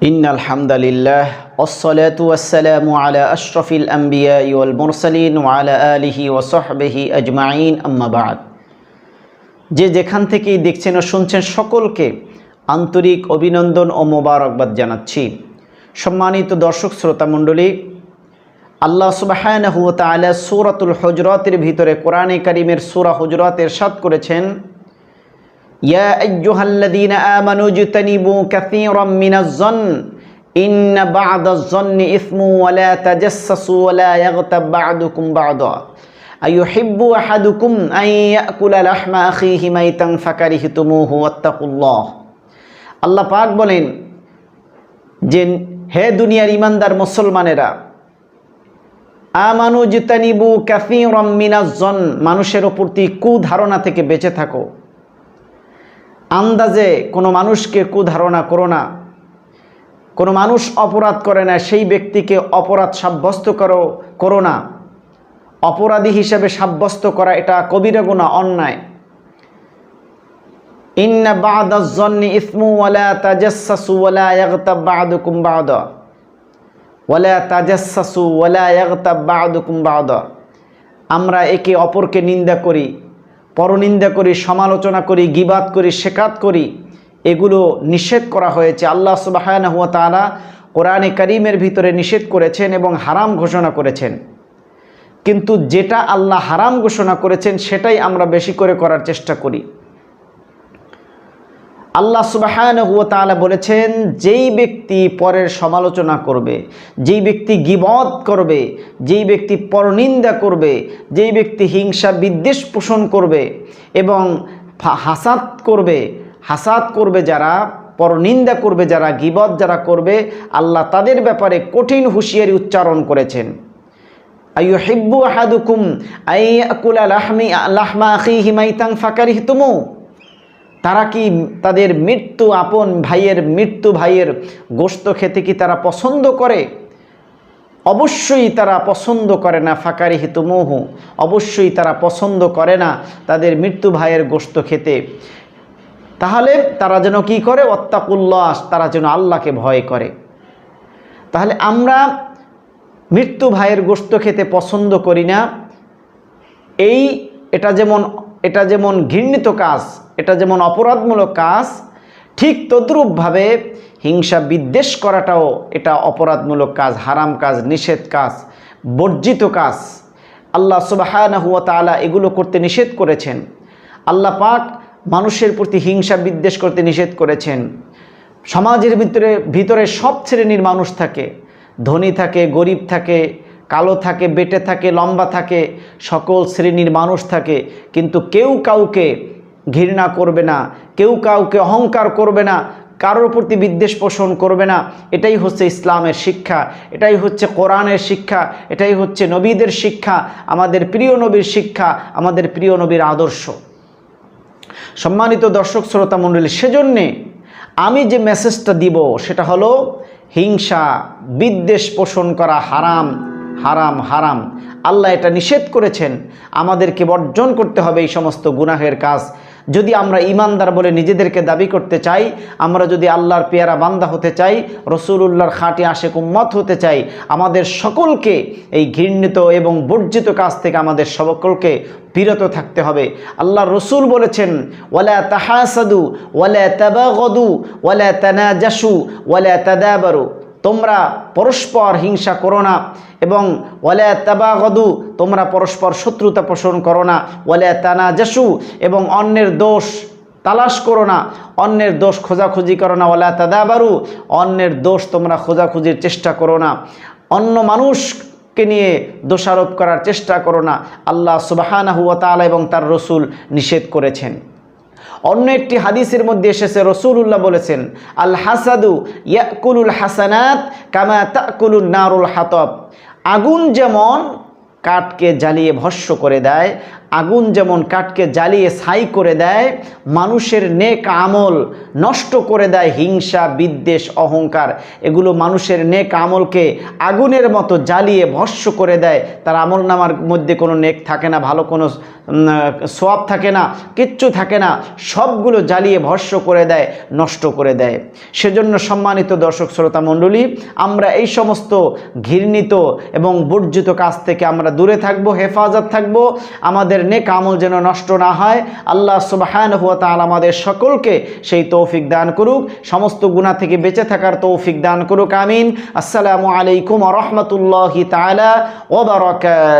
إن الحمد لله والصلاة والسلام على أشرف الأنبياء والمرسلين وعلى آله وصحبه أجمعين أما بعد যে যেখান থেকেই দেখছেন ও শুনছেন সকলকে আন্তরিক অভিনন্দন ও মোবারকবাদ জানাচ্ছি সম্মানিত দর্শক শ্রোতা মণ্ডলী আল্লাহ সুবাহানহু তাআলা সূরাতুল হুজরাতের ভিতরে কোরআনে কারিমের সূরা হুজরাতের সাত করেছেন ইয়া আইয়ুহাল্লাযীনা আমানু জতানিবু কাসীরাম মিনাজ-যন্ন ইন্ন বা'দাজ-যন্নি ইসমু ওয়া লা তাজাসসু ওয়া লা ইয়াগতাব বা'দুকুম বা'দা। আইয়ুহিব্বু আহাদুকুম আন ইয়াকুলা লাহমা আখীহি মাইতান ফাকারিহতুমুহু ওয়াত্তাকুল্লাহ। আল্লাহ পাক বলেন যে, হে দুনিয়ার ইমানদার মুসলমানেরা, আমানু জিতানিবু কাসীরাম মিনাজ জন মানুষের প্রতি কুধারণা থেকে বেঁচে থাকো। আন্দাজে কোনো মানুষকে কুধারণা করো না। কোনো মানুষ অপরাধ করে না, সেই ব্যক্তিকে অপরাধ সাব্যস্ত করো করো না। অপরাধী হিসেবে সাব্যস্ত করা এটা কবিরা গুণা অন্যায়। ইন্না বাদাজ্জন্নি ইসমু আমরা একে অপরকে নিন্দা করি। পরনিন্দা করি, সমালোচনা করি, গিবাদ করি, শেখাত করি, এগুলো নিষেধ করা হয়েছে। আল্লাহ সুবাহান হুয়া তালা কোরআনে করিমের ভিতরে নিষেধ করেছেন এবং হারাম ঘোষণা করেছেন। কিন্তু যেটা আল্লাহ হারাম ঘোষণা করেছেন, সেটাই আমরা বেশি করে করার চেষ্টা করি। আল্লাহ সুবাহান হুয়া তালা বলেছেন, যেই ব্যক্তি পরের সমালোচনা করবে, যেই ব্যক্তি গিবদ করবে, যেই ব্যক্তি পরনিন্দা করবে, যেই ব্যক্তি হিংসা বিদ্বেষ পোষণ করবে এবং হাসাত করবে হাসাত করবে যারা, পরনিন্দা করবে যারা গিবদ যারা করবে, আল্লাহ তাদের ব্যাপারে কঠিন হুঁশিয়ারি উচ্চারণ করেছেন। আইয়ু হিব্বু আহাদুকুম আইয়াকুলা লাহমি লাহমা আখিহি মাইতাং ফাকারিহতুমু। তারা কি তাদের মৃত্যু আপন ভাইয়ের মৃত্যু ভাইয়ের গোস্ত খেতে কি তারা পছন্দ করে? অবশ্যই তারা পছন্দ করে না ফাঁকারি হিতুমোহু অবশ্যই তারা পছন্দ করে না তাদের মৃত্যু ভাইয়ের গোস্ত খেতে। তাহলে তারা যেন কি করে? অত্তাকুল্লাস তারা যেন আল্লাহকে ভয় করে। তাহলে আমরা মৃত্যু ভাইয়ের গোস্ত খেতে পছন্দ করি না। এই এটা যেমন এটা যেমন ঘৃণিত কাজ এটা যেমন অপরাধমূলক কাজ, ঠিক তদ্রূপভাবে হিংসা বিদ্বেষ করাটাও এটা অপরাধমূলক কাজ, হারাম কাজ, নিষেধ কাজ, বর্জিত কাজ। আল্লাহ সুবাহানা হুয়া তালা এগুলো করতে নিষেধ করেছেন। আল্লাহ পাক মানুষের প্রতি হিংসা বিদ্বেষ করতে নিষেধ করেছেন। সমাজের ভিতরে ভিতরে সব শ্রেণির মানুষ থাকে। ধনী থাকে, গরিব থাকে, কালো থাকে, বেটে থাকে, লম্বা থাকে, সকল শ্রেণির মানুষ থাকে। কিন্তু কেউ কাউকে ঘৃণা করবে না, কেউ কাউকে অহংকার করবে না, কারোর প্রতি বিদ্বেষ পোষণ করবে না। এটাই হচ্ছে ইসলামের শিক্ষা, এটাই হচ্ছে কোরআনের শিক্ষা, এটাই হচ্ছে নবীদের শিক্ষা, আমাদের প্রিয় নবীর শিক্ষা, আমাদের প্রিয় নবীর আদর্শ। সম্মানিত দর্শক, শ্রোতা মণ্ডলী, সেজন্যে আমি যে মেসেজটা দিব, সেটা হলো, হিংসা, বিদ্বেষ পোষণ করা হারাম হারাম হারাম। আল্লাহ এটা নিষেধ করেছেন। আমাদেরকে বর্জন করতে হবে এই সমস্ত গুনাহের কাজ। যদি আমরা ইমানদার বলে নিজেদেরকে দাবি করতে চাই, আমরা যদি আল্লাহর পেয়ারা বান্দা হতে চাই রসুল্লাহর খাঁটি আশেক উম্মত হতে চাই, আমাদের সকলকে এই ঘৃণিত এবং বর্জিত কাজ থেকে আমাদের সকলকে বিরত থাকতে হবে। আল্লাহ রসুল বলেছেন, ওয়ালা তাহাসাদু, ওয়ালা তাবাগদু, ওয়ালা তানাজাসু, ওয়ালা তাদাবারু। তোমরা পরস্পর হিংসা করো না এবং ওয়ালে তাবাগদু, তোমরা পরস্পর শত্রুতা পোষণ করো না। ওয়ালে তানা জাসু এবং অন্যের দোষ তালাশ করো না। অন্যের দোষ খোঁজাখুঁজি করো না। ওয়ালা তাদাবারু, অন্যের দোষ তোমরা খোঁজাখুঁজির চেষ্টা করো না। অন্য মানুষকে নিয়ে দোষারোপ করার চেষ্টা করো না। আল্লাহ সুবাহানা হুয়া তালা এবং তার রসুল নিষেধ করেছেন। অন্য একটি হাদিসের মধ্যে এসেছে রসুল্লাহ বলেছেন আল হাসাদু ইয়াকুলুল হাসানাত কামা তাকুলুল নারুল হাতব। আগুন যেমন কাঠকে জ্বালিয়ে ভস্য করে দেয় আগুন যেমন কাঠকে জ্বালিয়ে ছাই করে দেয়, মানুষের নেক আমল নষ্ট করে দেয় হিংসা, বিদ্বেষ, অহংকার। এগুলো মানুষের নেক আমলকে আগুনের মতো জ্বালিয়ে ভস্য করে দেয়। তার আমল নামার মধ্যে কোনো নেক থাকে না, ভালো কোনো সোয়াব থাকে না, কিচ্ছু থাকে না। সবগুলো জ্বালিয়ে ভস্য করে দেয়, নষ্ট করে দেয়। সেজন্য সম্মানিত দর্শক, শ্রোতা মণ্ডলী, আমরা এই সমস্ত ঘৃণিত এবং বর্জিত কাজ থেকে আমরা দূরে থাকব, হেফাজত থাকব। আমাদের নেক আমল যেন নষ্ট না হয়, আল্লাহ সুবাহান হুয়া তাল আমাদের সকলকে সেই তৌফিক দান করুক, সমস্ত গুণা থেকে বেঁচে থাকার তৌফিক দান করুক, আমিন। আসসালামু আলাইকুম রহমতুল্লাহি তালা ওবরাকাত